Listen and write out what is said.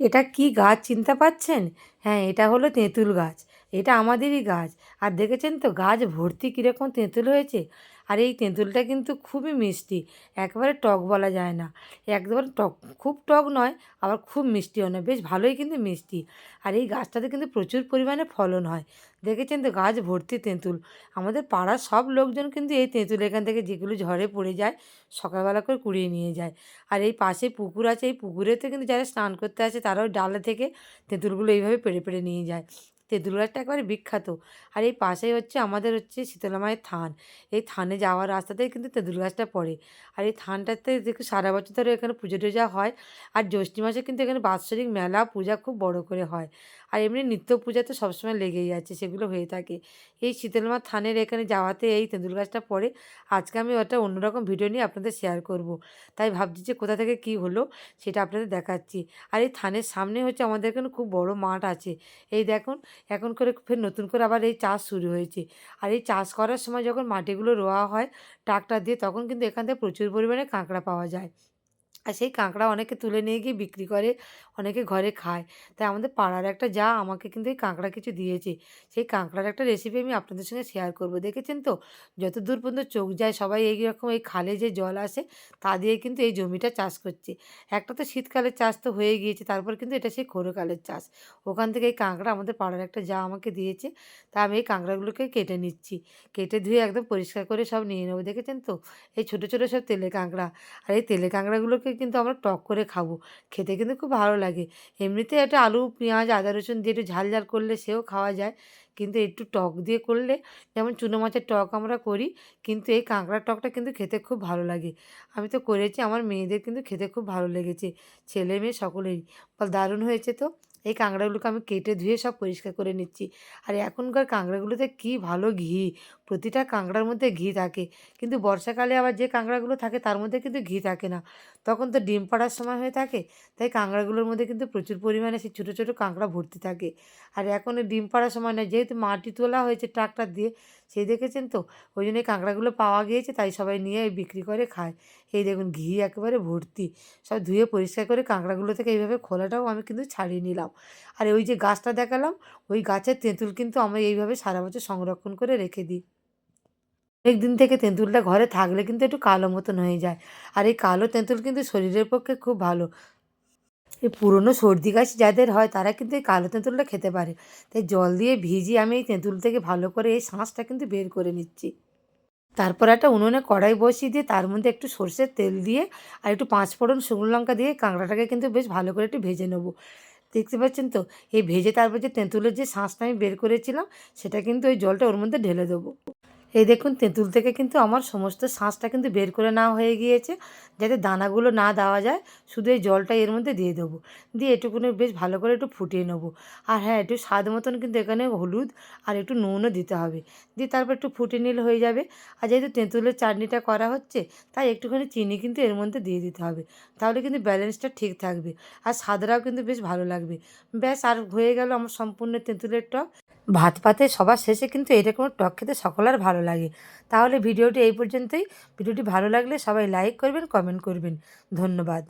এটা কি গাছ চিনতে পারছেন হ্যাঁ এটা হলো তেঁতুল গাছ। এটা আমাদেরই গাছ। আর দেখেছেন তো, গাছ ভর্তি কীরকম তেঁতুল হয়েছে? আর এই তেঁতুলটা কিন্তু খুবই মিষ্টি, একেবারে টক বলা যায় না। একবারে টক, খুব টক নয়, আবার খুব মিষ্টিও নয়, বেশ ভালোই কিন্তু মিষ্টি। আর এই গাছটাতে কিন্তু প্রচুর পরিমাণে ফলন হয়। দেখেছেন তো, গাছ ভর্তি তেঁতুল। আমাদের পাড়ার সব লোকজন কিন্তু এই তেঁতুল এখান থেকে যেগুলো ঝড়ে পড়ে যায়, সকালবেলা করে কুড়িয়ে নিয়ে যায়। আর এই পাশে পুকুর আছে, এই পুকুরেতে কিন্তু যারা স্নান করতে আসে, তারাও ডালে থেকে তেঁতুলগুলো এইভাবে পেড়ে পেড়ে নিয়ে যায়। তেঁতুল গাছটা একেবারে বিখ্যাত। আর এই পাশেই হচ্ছে আমাদের হচ্ছে শীতলা মায়ের থান। এই থানে যাওয়ার রাস্তাতেই কিন্তু তেঁতুল গাছটা পড়ে। আর এই থানটাতে দেখো সারা বছর ধরে এখানে পুজো টুজা হয়। আর জ্যৈষ্ঠী মাসে কিন্তু এখানে বাৎসরিক মেলা, পূজা খুব বড় করে হয়। আর এমনি নিত্য পূজা তো সবসময় লেগেই আছে, সেগুলো হয়ে থাকে। এই শীতলমা থানের এখানে যাওয়াতে এই তেঁতুল গাছটা পড়ে, আজকে আমি ওটা অন্যরকম ভিডিও নিয়ে আপনাদের শেয়ার করব। তাই ভাবছি যে কোথা থেকে কি হলো সেটা আপনাদের দেখাচ্ছি। আর এই থানের সামনে হচ্ছে আমাদের এখানে খুব বড় মাঠ আছে। এই দেখুন, এখন করে ফের নতুন করে আবার এই চাষ শুরু হয়েছে। আর এই চাষ করার সময় যখন মাটিগুলো রোয়া হয়, ট্রাক্টর দিয়ে, তখন কিন্তু এখান থেকে প্রচুর পরিমাণে কাঁকড়া পাওয়া যায়। আর সেই কাঁকড়া অনেকে তুলে নিয়ে গিয়ে বিক্রি করে, অনেকে ঘরে খায়। তাই আমাদের পাড়ার একটা যা আমাকে কিন্তু এই কাঁকড়া কিছু দিয়েছে, সেই কাঁকড়ার একটা রেসিপি আমি আপনাদের সঙ্গে শেয়ার করব। দেখেছেন তো? যত দূর পর্যন্ত চোখ যায়, সবাই এই রকম এই খালে যে জল আসে, তা দিয়ে কিন্তু এই জমিটা চাষ করছে। একটা তো শীতকালের চাষ তো হয়ে গিয়েছে, তারপর কিন্তু এটা সেই খোরকালের চাষ। ওখান থেকে এই কাঁকড়া আমাদের পাড়ার একটা যা আমাকে দিয়েছে, তা আমি এই কাঁকড়াগুলোকে কেটে নিচ্ছি। কেটে ধুয়ে একদম পরিষ্কার করে সব নিয়ে নেব। দেখেছেন তো? এই ছোটো ছোটো সব তেলে কাঁকড়া। আর এই তেলে কাঁকড়াগুলোকে কিন্তু আমরা টক করে খাব। খেতে কিন্তু খুব ভালো লাগে। এমনিতে একটা আলু, পেঁয়াজ, আদা, রসুন দিয়ে একটু ঝাল ঝাল করলে সেও খাওয়া যায়। কিন্তু একটু টক দিয়ে করলে, যেমন চুনো মাছের টক আমরা করি, কিন্তু এই কাঁকড়ার টকটা কিন্তু খেতে খুব ভালো লাগে। আমি তো করেছি, আমার মেয়েদের কিন্তু খেতে খুব ভালো লেগেছে, ছেলে মেয়ে সকলেরই। দারুণ হয়েছে তো? এই কাঁকড়াগুলোকে আমি কেটে ধুয়ে সব পরিষ্কার করে নিচ্ছি। আর এখনকার কাঁকড়াগুলোতে কী ভালো ঘি? প্রতিটা কাঁকড়ার মধ্যে ঘি থাকে, কিন্তু বর্ষাকালে আবার যে কাঁকড়াগুলো থাকে, তার মধ্যে কিন্তু ঘি থাকে না। তখন তো ডিম পাড়ার সময় হয়ে থাকে, তাই কাঁকড়াগুলোর মধ্যে কিন্তু প্রচুর পরিমাণে সেই ছোটো ছোটো কাঁকড়া ভর্তি থাকে। আর এখন ডিম পাড়ার সময় নয়, যেহেতু মাটি তোলা হয়েছে, ট্রাক্টর দিয়ে। সেই দেখেছেন তো? ওই জন্য কাঁকড়াগুলো পাওয়া গিয়েছে, তাই সবাই নিয়ে বিক্রি করে খায়। এই দেখুন, ঘি একেবারে ভর্তি। সব ধুয়ে পরিষ্কার করে কাঁকড়াগুলো থেকে এইভাবে খোলাটাও আমি কিন্তু ছাড়িয়ে নিলাম। আর ওই যে গাছটা দেখালাম, ওই গাছের তেঁতুল কিন্তু আমরা এইভাবে সারা বছর সংরক্ষণ করে রেখে দিই। অনেক দিন থেকে তেঁতুলটা ঘরে থাকলে কিন্তু একটু কালো মতন হয়ে যায়। আর এই কালো তেঁতুল কিন্তু শরীরের পক্ষে খুব ভালো। এই পুরনো সর্দি কাশি যাদের হয় তারা কিন্তু এই কালো তেঁতুলটা খেতে পারে। তাই জল দিয়ে ভিজিয়ে আমি এই তেঁতুল থেকে ভালো করে এই শাঁসটা কিন্তু বের করে নিচ্ছি। তারপর একটা উনুনে কড়াই বসিয়ে দিয়ে তার মধ্যে একটু সর্ষের তেল দিয়ে আর একটু পাঁচ ফোড়ন শুকনো লঙ্কা দিয়ে কাঁকড়াটাকে কিন্তু বেশ ভালো করে একটু ভেজে নেব। দেখতে পাচ্ছেন তো? এই ভেজে তারপর যে তেঁতুলের যে শাঁসটা আমি বের করেছিলাম সেটা কিন্তু ওই জলটা ওর মধ্যে ঢেলে দেবো। এই দেখুন, তেঁতুল থেকে কিন্তু আমার সমস্ত শাঁসটা কিন্তু বের করে নেওয়া হয়ে গিয়েছে। যাতে দানাগুলো না দেওয়া যায়, শুধু এই জলটা এর মধ্যে দিয়ে দেবো। দিয়ে এটুকুনি বেশ ভালো করে একটু ফুটিয়ে নেব। আর হ্যাঁ একটু স্বাদ মতন কিন্তু এখানে হলুদ আর একটু নুনও দিতে হবে। দিয়ে তারপর একটু ফুটিয়ে নিলে হয়ে যাবে। আর যেহেতু তেঁতুলের চাটনিটা করা হচ্ছে, তাই একটুখানি চিনি কিন্তু এর মধ্যে দিয়ে দিতে হবে। তাহলে কিন্তু ব্যালেন্সটা ঠিক থাকবে। আর স্বাদটাও কিন্তু বেশ ভালো লাগবে। ব্যাস, আর হয়ে গেল আমার সম্পূর্ণ তেঁতুলের টক। ভাত পাতে সবার শেষে কিন্তু এরকম টক খেতে সকলের ভালো লাগে। তাহলে ভিডিওটি এই পর্যন্তই। ভিডিওটি ভালো লাগলে সবাই লাইক করবেন কমেন্ট করবেন। ধন্যবাদ।